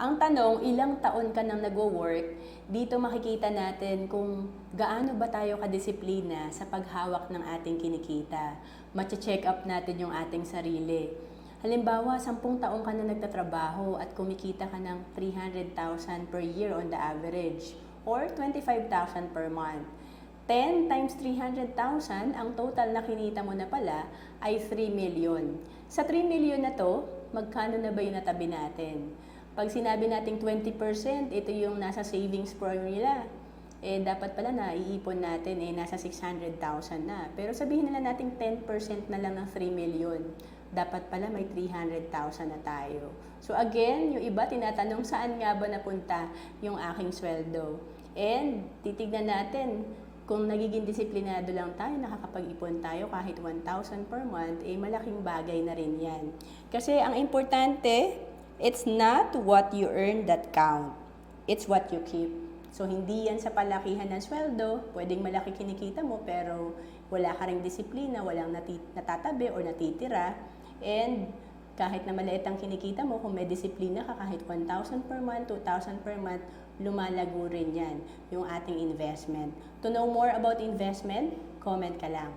Ang tanong, ilang taon ka nang nagwo-work, dito makikita natin kung gaano ba tayo kadisiplina sa paghawak ng ating kinikita. Mache-check up natin yung ating sarili. Halimbawa, 10 taon ka na nagtatrabaho at kumikita ka ng 300,000 per year on the average or 25,000 per month. 10 times 300,000, ang total na kinita mo na pala ay 3 million. Sa 3 million na to, magkano na ba yung natabi natin? Pag sinabi nating 20%, ito yung nasa savings formula. Eh, dapat pala na iipon natin eh, nasa 600,000 na. Pero sabihin nila nating 10% na lang ng 3 million. Dapat pala may 300,000 na tayo. So again, yung iba tinatanong saan nga ba napunta yung aking sweldo. And titignan natin kung nagiging disiplinado lang tayo, nakakapag-ipon tayo kahit 1,000 per month, eh malaking bagay na rin yan. Kasi ang importante, it's not what you earn that count. It's what you keep. So, hindi yan sa palakihan ng sweldo, pwedeng malaki kinikita mo, pero wala ka ring disiplina, walang nati- natatabi or natitira. And kahit na maliit ang kinikita mo, kung may disiplina ka, kahit 1,000 per month, 2,000 per month, lumalago rin yan, yung ating investment. To know more about investment, comment ka lang.